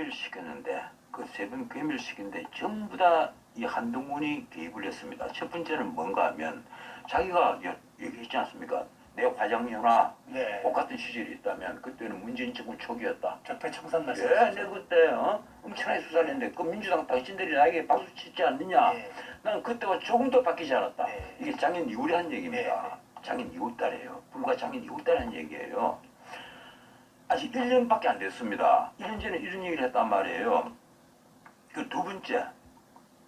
괴멸시켰는데 그 세 번 괴멸시켰는데 전부 다 이 한동훈이 개입을 했습니다. 첫 번째는 뭔가 하면 자기가 여- 얘기했지 않습니까? 내 화장연화 네. 똑같은 시절이 있다면 그때는 문재인 정부 초기였다. 적폐 청산 예, 말씀. 내 그때 어? 엄청나게 수사를 했는데 그 민주당 당신들이 나에게 박수 치지 않느냐? 예. 나는 그때와 조금도 바뀌지 않았다. 네. 이게 작년 2월에 한 얘기입니다. 네, 작년 2월달이에요. 불과 작년 2월달에 한 얘기예요. 아직 1년밖에 안 됐습니다. 1년 전에 이런 얘기를 했단 말이에요. 그 두 번째,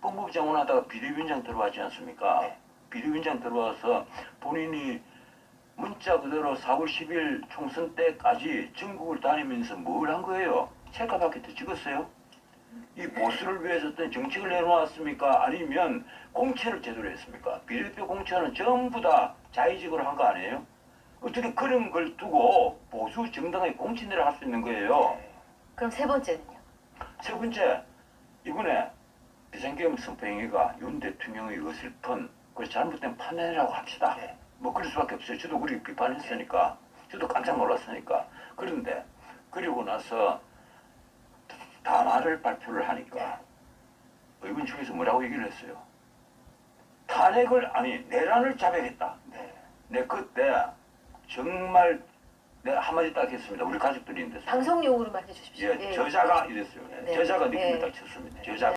법무부 장관 하다가 비대위원장 들어왔지 않습니까? 네. 비대위원장 들어와서 본인이 문자 그대로 4월 10일 총선 때까지 전국을 다니면서 뭘 한 거예요? 셀카밖에 더 찍었어요? 이 보수를 위해서 어떤 정책을 내놓았습니까? 아니면 공천을 제대로 했습니까? 비례대표 공천은 전부 다 자의적으로 한 거 아니에요? 어떻게 그런 걸 두고 보수 정당의 공천을 할 수 있는 거예요? 그럼 세 번째는요? 세 번째, 이번에 비상계엄 선포행위가 윤 대통령의 어설픈 그 잘못된 판단이라고 합시다. 네. 뭐 그럴 수밖에 없어요. 저도 그렇게 비판했으니까. 저도 깜짝 놀랐으니까. 그런데 그리고 나서 담화를 발표를 하니까 의원 중에서 뭐라고 얘기를 했어요? 탄핵을 아니 내란을 자백했다. 네. 내 그때 정말 내가 한마디 딱 했습니다. 우리 가족들이 있는데 방송용으로만 해주십시오. 예, 저자가 이랬어요. 네. 저자가 느낌을 네. 딱 쳤습니다. 저자가.